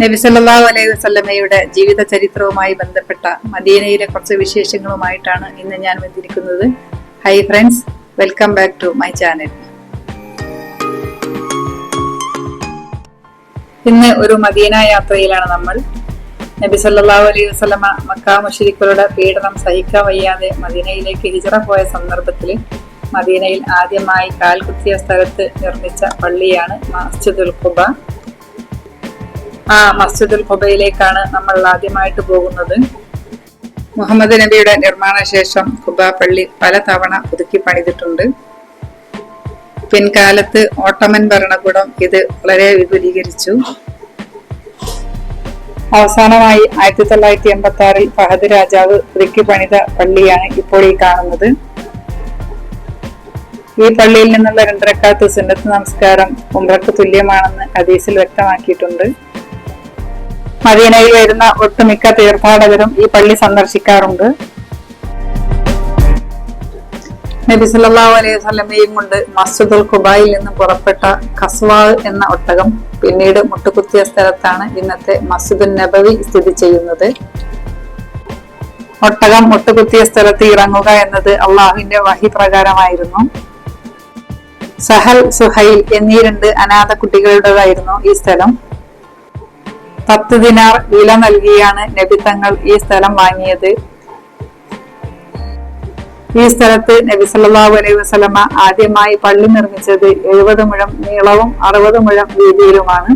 നബി സല്ലല്ലാഹു അലൈഹി വസ്ലമയുടെ ജീവിത ചരിത്രവുമായി ബന്ധപ്പെട്ട മദീനയിലെ കുറച്ച് വിശേഷങ്ങളുമായിട്ടാണ് ഇന്ന് ഞാൻ വന്നിരിക്കുന്നത് hi friends welcome back to my channel ഇന്ന് ഒരു മദീന യാത്രയിലാണ് നമ്മൾ. നബി സല്ലല്ലാഹു അലൈഹി വസല്ലമ മക്ക മുശ്രിക്കുകളുടെ പീഡനം സഹിക്കാൻ വയ്യാതെ മദീനയിലേക്ക് ഹിജറ പോയ സന്ദർഭത്തിൽ മദീനയിൽ ആദ്യമായി കാൽകുത്തിയ സ്ഥലത്ത് നിർമ്മിച്ച പള്ളിയാണ് മസ്ജിദുൽ ഖുബ. ആ മസ്ജിദുൽ ഖുബയിലേക്കാണ് നമ്മൾ ആദ്യമായിട്ട് പോകുന്നത്. മുഹമ്മദ് നബിയുടെ നിർമ്മാണ ശേഷം ഖുബ പള്ളി പല തവണ പുതുക്കി പണിതിട്ടുണ്ട്. പിൻകാലത്ത് ഓട്ടമൻ ഭരണകൂടം ഇത് വളരെ വിപുലീകരിച്ചു. അവസാനമായി ആയിരത്തി തൊള്ളായിരത്തി എൺപത്തി ആറിൽ ഫഹദ് രാജാവ് പുതുക്കി പണിത പള്ളിയാണ് ഇപ്പോൾ ഈ കാണുന്നത്. ഈ പള്ളിയിൽ നിന്നുള്ള രണ്ടരക്കാലത്ത് സുന്നത്ത് നമസ്കാരം ഉംറക്ക് തുല്യമാണെന്ന് ഹദീസിൽ വ്യക്തമാക്കിയിട്ടുണ്ട്. മദീനയിൽ വരുന്ന ഒട്ടുമിക്ക തീർത്ഥാടകരും ഈ പള്ളി സന്ദർശിക്കാറുണ്ട്. നബി സല്ലല്ലാഹു അലൈഹി വസല്ലമയും കൊണ്ട് മസ്ജിദുൽ ഖുബായിൽ നിന്ന് പുറപ്പെട്ട കസ്വാൾ എന്ന ഒട്ടകം പിന്നീട് മുട്ടുകുത്തിയ സ്ഥലത്താണ് ഇന്നത്തെ മസ്ജിദുൽ നബവി സ്ഥിതി ചെയ്യുന്നത്. ഒട്ടകം മുട്ടുകുത്തിയ സ്ഥലത്ത് ഇറങ്ങുക എന്നത് അള്ളാഹുവിന്റെ വഹി പ്രകാരമായിരുന്നു. സഹൽ സുഹൈൽ എന്നീ രണ്ട് അനാഥ കുട്ടികളുടേതായിരുന്നു ഈ സ്ഥലം. പത്ത് ദിനാർ വില നൽകിയാണ് നബി തങ്ങൾ ഈ സ്ഥലം വാങ്ങിയത്. ഈ സ്ഥലത്ത് നബി സല്ലല്ലാഹു അലൈഹി വസല്ലമ ആദ്യമായി പള്ളി നിർമ്മിച്ചത് എഴുപത് മുഴം നീളവും അറുപത് മുഴം വീതിയിലുമാണ്.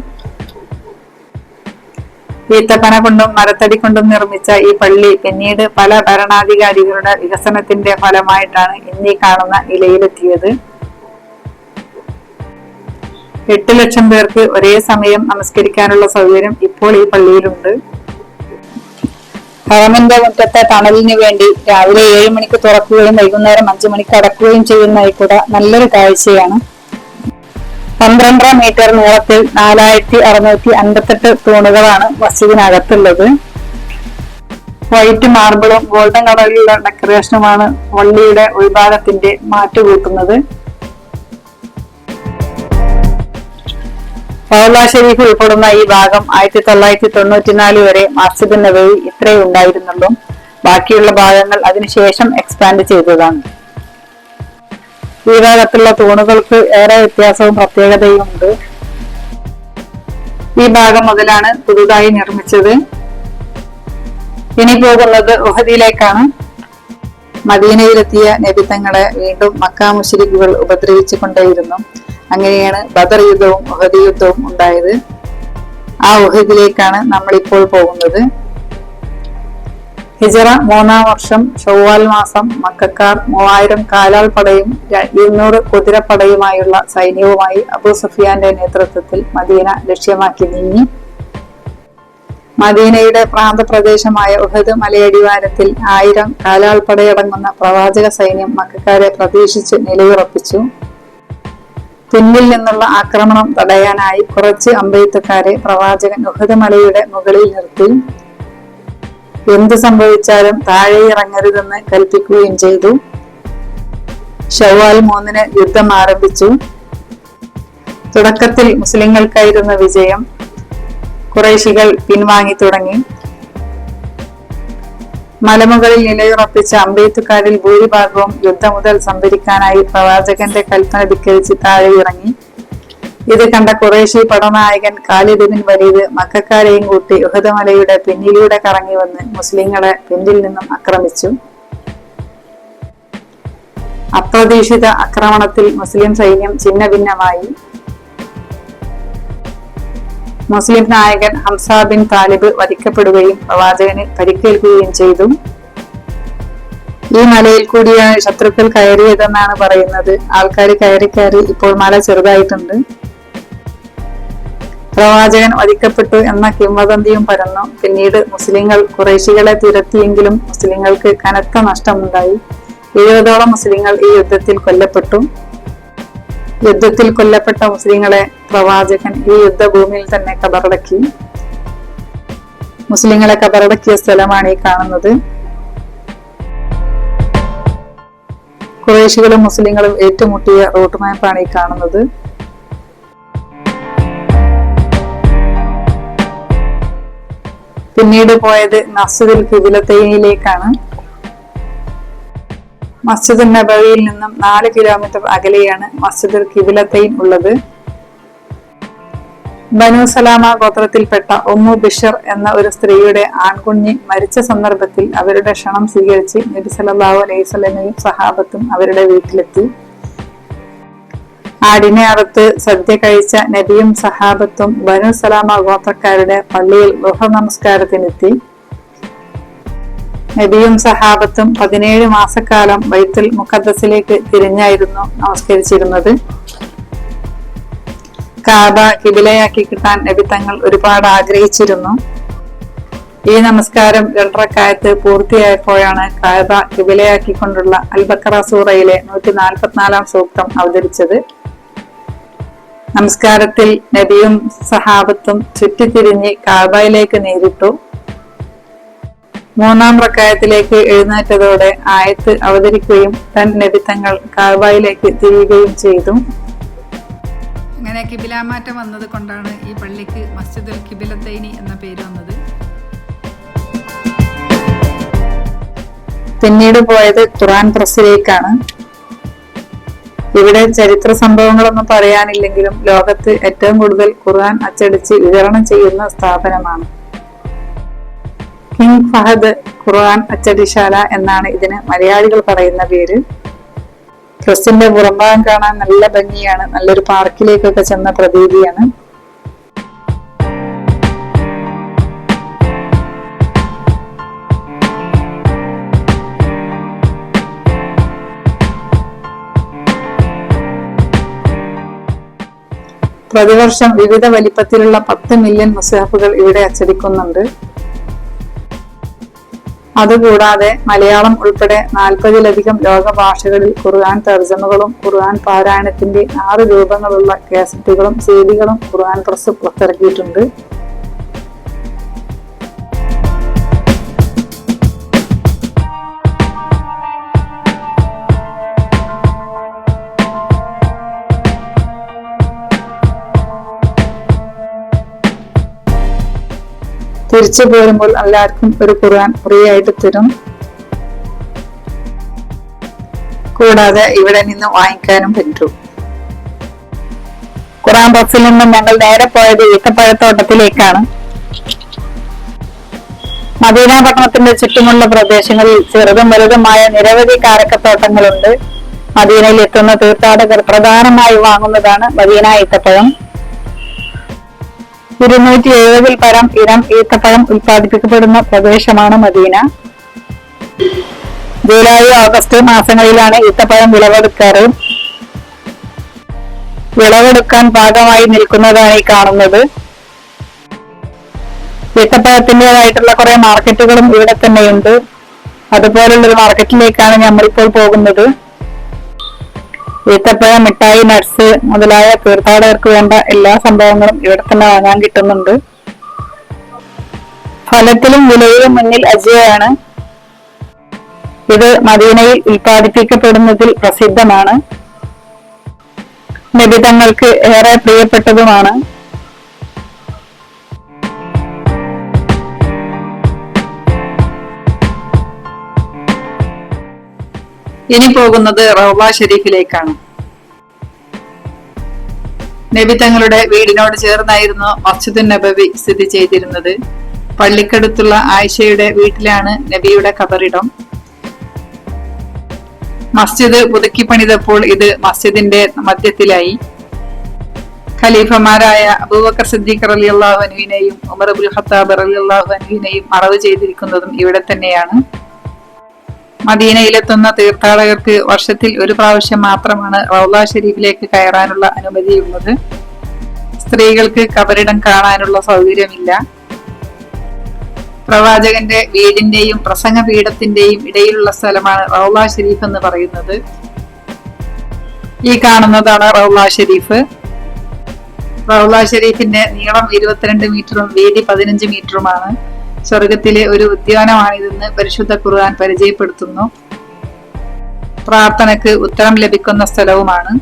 ഈത്തപ്പന കൊണ്ടും മരത്തടി കൊണ്ടും നിർമ്മിച്ച ഈ പള്ളി പിന്നീട് പല ഭരണാധികാരികളുടെ വികസനത്തിന്റെ ഫലമായിട്ടാണ് ഇന്നീ കാണുന്ന നിലയിലെത്തിയത്. എട്ട് ലക്ഷം പേർക്ക് ഒരേ സമയം നമസ്കരിക്കാനുള്ള സൗകര്യം ഇപ്പോൾ ഈ പള്ളിയിലുണ്ട്. ഹേമന്റെ മുറ്റത്തെ തണലിന് വേണ്ടി രാവിലെ ഏഴ് മണിക്ക് തുറക്കുകയും വൈകുന്നേരം അഞ്ചു മണിക്ക് അടക്കുകയും ചെയ്യുന്ന ഈ കുട നല്ലൊരു കാഴ്ചയാണ്. പന്ത്രണ്ടര മീറ്റർ നീളത്തിൽ നാലായിരത്തി അറുന്നൂറ്റി അൻപത്തെട്ട് തൂണുകളാണ് മസ്ജിദിനകത്തുള്ളത്. വൈറ്റ് മാർബിളും ഗോൾഡൻ കളറിലുള്ള ഡെക്കറേഷനുമാണ് വള്ളിയുടെ ഉൾഭാഗത്തിന്റെ മാറ്റുകൂട്ടുന്നത്. റൗല ഷെരീഫ് ഉൾപ്പെടുന്ന ഈ ഭാഗം ആയിരത്തി തൊള്ളായിരത്തി തൊണ്ണൂറ്റിനാല് വരെ മസ്ജിദ് നബവി ഇത്രയേ ഉണ്ടായിരുന്നുള്ളൂ. ബാക്കിയുള്ള ഭാഗങ്ങൾ അതിനുശേഷം എക്സ്പാൻഡ് ചെയ്തതാണ്. ഈ ഭാഗത്തുള്ള തൂണുകൾക്ക് ഏറെ വ്യത്യാസവും പ്രത്യേകതയും ഉണ്ട് ഈ ഭാഗം മുതലാണ് പുതുതായി നിർമ്മിച്ചത്. ഇനി പോകുന്നത് ഉഹദിയിലേക്കാണ്. മദീനയിലെത്തിയ നബിത്തങ്ങളെ വീണ്ടും മക്ക മുഷരിക്കുകൾ ഉപദ്രവിച്ചു കൊണ്ടേയിരുന്നു അങ്ങനെയാണ് ബദർ യുദ്ധവും ഉഹദ് യുദ്ധവും ഉണ്ടായത്. ആ ഉഹദിലേക്കാണ് നമ്മൾ ഇപ്പോൾ പോകുന്നത്. ഹിജറ മൂന്നാം വർഷം ഷവ്വാൽ മാസം മക്കാർ മൂവായിരം കാലാൾ പടയും ഇരുന്നൂറ് കുതിരപ്പടയുമായുള്ള സൈന്യവുമായി അബു സുഫിയാന്റെ നേതൃത്വത്തിൽ മദീന ലക്ഷ്യമാക്കി നീങ്ങി. മദീനയുടെ പ്രാന്തപ്രദേശമായ ഉഹദ് മലയടിവാരത്തിൽ ആയിരം കാലാൾ പടയടങ്ങുന്ന പ്രവാചക സൈന്യം മക്കാരെ പ്രതീക്ഷിച്ച് നിലയുറപ്പിച്ചു. പിന്നിൽ നിന്നുള്ള ആക്രമണം തടയാനായി കുറച്ച് അമ്പെയ്ത്തുകാരെ പ്രവാചകൻ ഉഹദമലയുടെ മുകളിൽ നിർത്തി. എന്ത് സംഭവിച്ചാലും താഴെ ഇറങ്ങരുതെന്ന് കൽപ്പിക്കുകയും ചെയ്തു. ഷവാൽ മൂന്നിന് യുദ്ധം ആരംഭിച്ചു. തുടക്കത്തിൽ മുസ്ലിങ്ങൾക്കായിരുന്ന വിജയം കുറേശികൾ പിൻവാങ്ങി തുടങ്ങി. മലമുകളിൽ നിലയുറപ്പിച്ച അമ്പെയ്ത്തുകാരിൽ ഭൂരിഭാഗവും യുദ്ധം മുതൽ സംഭരിക്കാനായി പ്രവാചകന്റെ കൽപ്പന ധിക്കരിച്ച് താഴെ ഇറങ്ങി ഇത് കണ്ട കുറേശി പടനായകൻ ഖാലിദ് ബിൻ വലീദ് മക്കാരെയും കൂട്ടി ഉഹദമലയുടെ പിന്നിലൂടെ കറങ്ങി വന്ന് മുസ്ലിങ്ങളെ പിന്നിൽ നിന്നും ആക്രമിച്ചു. അപ്രതീക്ഷിത ആക്രമണത്തിൽ മുസ്ലിം സൈന്യം ഛിന്ന ഭിന്നമായി മുസ്ലിം നായകൻ ഹംസ ബിൻ താലിബ് വധിക്കപ്പെടുകയും പ്രവാചകന് പരിക്കേൽക്കുകയും ചെയ്തു. ഈ മലയിൽ കൂടിയാണ് ശത്രുക്കൾ കയറിയതെന്നാണ് പറയുന്നത്. ആൾക്കാർ കയറി കയറി ഇപ്പോൾ മല ചെറുതായിട്ടുണ്ട്. പ്രവാചകൻ വധിക്കപ്പെട്ടു എന്ന കിംവദന്തിയും പരന്നു. പിന്നീട് മുസ്ലിങ്ങൾ കുറേശികളെ തുരത്തിയെങ്കിലും മുസ്ലിങ്ങൾക്ക് കനത്ത നഷ്ടമുണ്ടായി. എഴുപതോളം മുസ്ലിങ്ങൾ ഈ യുദ്ധത്തിൽ കൊല്ലപ്പെട്ടു. യുദ്ധത്തിൽ കൊല്ലപ്പെട്ട മുസ്ലിങ്ങളെ പ്രവാചകൻ ഈ യുദ്ധഭൂമിയിൽ തന്നെ കബറടക്കി. മുസ്ലിങ്ങളെ കബറടക്കിയ സ്ഥലമാണ് ഈ കാണുന്നത്. കുറേശികളും മുസ്ലിങ്ങളും ഏറ്റുമുട്ടിയ റൂട്ട് മാപ്പാണ് ഈ കാണുന്നത്. പിന്നീട് പോയത് നസുദിൽ കിബിലത്തൈനിലേക്കാണ് മസ്ജിദുൽ നബവിയിൽ നിന്നും നാല് കിലോമീറ്റർ അകലെയാണ് മസ്ജിദുൽ കിബിലത്തൈൻ ഉള്ളത്. ബനു സലാമ ഗോത്രത്തിൽപ്പെട്ട ഒമ്മു ബിഷർ എന്ന ഒരു സ്ത്രീയുടെ ആൺകുഞ്ഞ് മരിച്ച സന്ദർഭത്തിൽ അവരുടെ ക്ഷണം സ്വീകരിച്ച് നബി സല്ലല്ലാഹു അലൈഹി സ്വലമയും സഹാബത്തും അവരുടെ വീട്ടിലെത്തി. ആടിനെ അറുത്ത് സദ്യ കഴിച്ച നബിയും സഹാബത്തും ബനു സലാമ ഗോത്രക്കാരുടെ പള്ളിയിൽ ഗൃഹ നമസ്കാരത്തിനെത്തി. നബിയും സഹാബത്തും പതിനേഴ് മാസക്കാലം വൈത്തിൽ മുഖദ്ദസിലേക്ക് തിരിഞ്ഞായിരുന്നു നമസ്കരിച്ചിരുന്നത്. കാബ കിബിലയാക്കി കിട്ടാൻ നബി തങ്ങൾ ഒരുപാട് ആഗ്രഹിച്ചിരുന്നു. ഈ നമസ്കാരം രണ്ടരക്കായത്ത് പൂർത്തിയായപ്പോഴാണ് കാബ കിബിലയാക്കിക്കൊണ്ടുള്ള അൽബക്കറ സൂറയിലെ നൂറ്റി നാൽപ്പത്തിനാലാം സൂക്തം അവതരിച്ചത്. നമസ്കാരത്തിൽ നബിയും സഹാബത്തും ചുറ്റിത്തിരിഞ്ഞ് കാബയിലേക്ക് നേരിട്ടു. മൂന്നാം പ്രക്കായത്തിലേക്ക് എഴുന്നേറ്റതോടെ ആയത്ത് അവതരിക്കുകയും തൻ നബി തങ്ങൾ കാബയിലേക്ക് തിരിയുകയും ചെയ്തു. അങ്ങനെ കിബിലാമാറ്റം വന്നത് കൊണ്ടാണ് ഈ പള്ളിക്ക് മസ്ജിദുൽ കിബിലത്തൈനി എന്ന പേര് വന്നത്. പിന്നീട് പോയത് ഖുറാൻ പ്രസിലേക്കാണ് ഇവിടെ ചരിത്ര സംഭവങ്ങളൊന്നും പറയാനില്ലെങ്കിലും ലോകത്ത് ഏറ്റവും കൂടുതൽ ഖുർആൻ അച്ചടിച്ച് വിതരണം ചെയ്യുന്ന സ്ഥാപനമാണ്. കിങ് ഫഹദ് ഖുർആൻ അച്ചടിശാല എന്നാണ് ഇതിന് മലയാളികൾ പറയുന്ന പേര്. പ്രസിന്റെ പുറംഭാഗം കാണാൻ നല്ല ഭംഗിയാണ്. നല്ലൊരു പാർക്കിലേക്കൊക്കെ ചെന്ന പ്രതീതിയാണ്. പ്രതിവർഷം വിവിധ വലിപ്പത്തിലുള്ള പത്ത് മില്യൺ മുസാഫുകൾ ഇവിടെ അച്ചടിക്കുന്നുണ്ട്. അതുകൂടാതെ മലയാളം ഉൾപ്പെടെ നാൽപ്പതിലധികം ലോക ഭാഷകളിൽ ഖുർആൻ തർജമകളും ഖുർആൻ പാരായണത്തിന്റെ ആറ് രൂപങ്ങളുള്ള കാസറ്റുകളും സീഡികളും ഖുർആൻ പ്രസ് പുറത്തിറക്കിയിട്ടുണ്ട്. തിരിച്ചു പോരുമ്പോൾ എല്ലാവർക്കും ഒരു ഖുർആൻ ഫ്രീ ആയിട്ട് തരും. കൂടാതെ ഇവിടെ നിന്ന് വാങ്ങിക്കാനും പറ്റും. ഖുറാൻ ബസ്സിൽ നിന്നും ഞങ്ങൾ നേരെ പോയത് ഈത്തപ്പഴത്തോട്ടത്തിലേക്കാണ് മദീന പട്ടണത്തിന്റെ ചുറ്റുമുള്ള പ്രദേശങ്ങളിൽ ചെറുതും വലുതുമായ നിരവധി കാരക്കത്തോട്ടങ്ങളുണ്ട്. മദീനയിൽ എത്തുന്ന തീർത്ഥാടകർ പ്രധാനമായി വാങ്ങുന്നതാണ് മദീന ഈത്തപ്പഴം ഇരുന്നൂറ്റി എഴുപതിൽ പരം ഇനം ഈത്തപ്പഴം ഉൽപ്പാദിപ്പിക്കപ്പെടുന്ന പ്രദേശമാണ് മദീന. ജൂലൈ ഓഗസ്റ്റ് മാസങ്ങളിലാണ് ഈത്തപ്പഴം വിളവെടുക്കാറ്. വിളവെടുക്കാൻ പാകമായി നിൽക്കുന്നതായി കാണുന്നത്. ഈത്തപ്പഴത്തിന്റെതായിട്ടുള്ള കുറെ മാർക്കറ്റുകളും ഇവിടെ തന്നെയുണ്ട്. അതുപോലുള്ള ഒരു മാർക്കറ്റിലേക്കാണ് നമ്മളിപ്പോൾ പോകുന്നത്. ഈത്തപ്പഴം മിഠായി നട്സ് മുതലായ തീർത്ഥാടകർക്ക് വേണ്ട എല്ലാ സംഭവങ്ങളും ഇവിടെ തന്നെ വാങ്ങാൻ കിട്ടുന്നുണ്ട്. ഫലത്തിലും വിലയിലും മുന്നിൽ അജയാണ്. ഇത് മദീനയിൽ ഉൽപ്പാദിപ്പിക്കപ്പെടുന്നതിൽ പ്രസിദ്ധമാണ്. നിബിതങ്ങൾക്ക് ഏറെ പ്രിയപ്പെട്ടതുമാണ്. ഇനി പോകുന്നത് റൗബ ഷെരീഫിലേക്കാണ്. നബി തങ്ങളുടെ വീടിനോട് ചേർന്നായിരുന്നു മസ്ജിദ് നബവി സ്ഥിതി ചെയ്തിരുന്നത്. പള്ളിക്കടുത്തുള്ള ആയിഷയുടെ വീട്ടിലാണ് നബിയുടെ കബറിടം മസ്ജിദ് പുതുക്കി പണിതപ്പോൾ ഇത് മസ്ജിദിന്റെ മധ്യത്തിലായി. ഖലീഫമാരായ അബൂബക്കർ സിദ്ദീഖ് അലി അള്ളാഹു അനുവിനെയും ഉമർ അബുൽ ഖത്താബ് അലി അള്ളാഹു അനുവിനെയും മറവ് ചെയ്തിരിക്കുന്നതും ഇവിടെ തന്നെയാണ്. മദീനയിലെത്തുന്ന തീർത്ഥാടകർക്ക് വർഷത്തിൽ ഒരു പ്രാവശ്യം മാത്രമാണ് റൗല ഷെരീഫിലേക്ക് കയറാനുള്ള അനുമതിയുള്ളത്. സ്ത്രീകൾക്ക് കബറിടം കാണാനുള്ള സൗകര്യമില്ല. പ്രവാചകന്റെ വീടിന്റെയും പ്രസംഗ പീഠത്തിന്റെയും ഇടയിലുള്ള സ്ഥലമാണ് റൗല ഷെരീഫ് എന്ന് പറയുന്നത്. ഈ കാണുന്നതാണ് റൗല ഷെരീഫ് റൗല ഷെരീഫിന്റെ നീളം ഇരുപത്തിരണ്ട് മീറ്ററും വീതി പതിനഞ്ച് മീറ്ററുമാണ്. സ്വർഗത്തിലെ ഒരു ഉദ്യാനമാണിതെന്ന് പരിശുദ്ധ ഖുർആൻ പരിചയപ്പെടുത്തുന്നു. പ്രാർത്ഥനക്ക് ഉത്തരം ലഭിക്കുന്ന സ്ഥലവുമാണ്.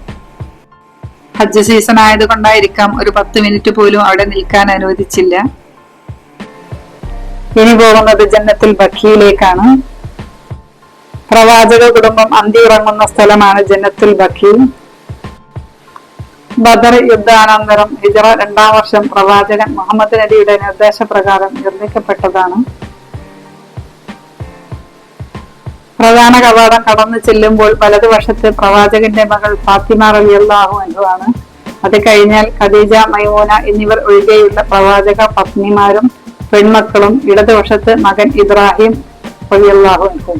ഹജ്ജ് സീസൺ ആയതുകൊണ്ടായിരിക്കാം ഒരു പത്ത് മിനിറ്റ് പോലും അവിടെ നിൽക്കാൻ അനുവദിച്ചില്ല. ഇനി പോകുന്നത് ജന്നത്തിൽ ബക്കിയിലേക്കാണ് പ്രവാചക കുടുംബം അന്തി ഉറങ്ങുന്ന സ്ഥലമാണ് ജന്നത്തുൽ ബക്കി ബദർ യുദ്ധാനന്തരം ഹിജറ രണ്ടാം വർഷം പ്രവാചകൻ മുഹമ്മദ് നബിയുടെ നിർദ്ദേശപ്രകാരം നിർമ്മിക്കപ്പെട്ടതാണ്. പ്രധാന കവാടം കടന്നു ചെല്ലുമ്പോൾ വലതുവശത്ത് പ്രവാചകന്റെ മകൾ ഫാത്തിമ റളിയല്ലാഹു എന്നതാണ് അത് കഴിഞ്ഞാൽ ഖദീജ മൈമൂന എന്നിവർ ഒഴികെയുള്ള പ്രവാചക പത്നിമാരും പെൺമക്കളും ഇടതുവശത്ത് മകൻ ഇബ്രാഹിം റളിയല്ലാഹു അൻഹു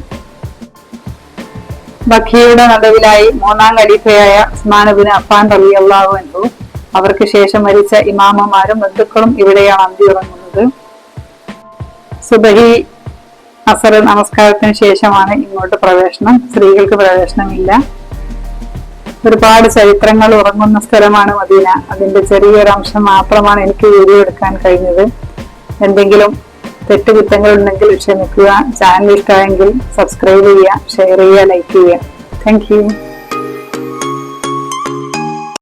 ബഖിയുടെ നടുവിലായി മൂന്നാം ഖലീഫയായ ഉസ്മാനുബിന് അഫാൻ റളിയല്ലാഹു എന്നു അവർക്ക് ശേഷം മരിച്ച ഇമാമമാരും ബന്ധുക്കളും ഇവിടെയാണ് അന്തി ഉറങ്ങുന്നത് സുബഹി അസർ നമസ്കാരത്തിന് ശേഷമാണ് ഇങ്ങോട്ട് പ്രവേശനം. സ്ത്രീകൾക്ക് പ്രവേശനമില്ല. ഒരുപാട് ചരിത്രങ്ങൾ ഉറങ്ങുന്ന സ്ഥലമാണ് മദീന. അതിന്റെ ചെറിയൊരു അംശം മാത്രമാണ് എനിക്ക് വീഡിയോ എടുക്കാൻ കഴിഞ്ഞത്. എന്തെങ്കിലും തെറ്റുകുറ്റങ്ങൾ ഉണ്ടെങ്കിൽ ക്ഷമിക്കുക. ചാനൽ ഇഷ്ടമായെങ്കിൽ സബ്സ്ക്രൈബ് ചെയ്യുക ഷെയർ ചെയ്യുക ലൈക്ക് ചെയ്യുക. താങ്ക്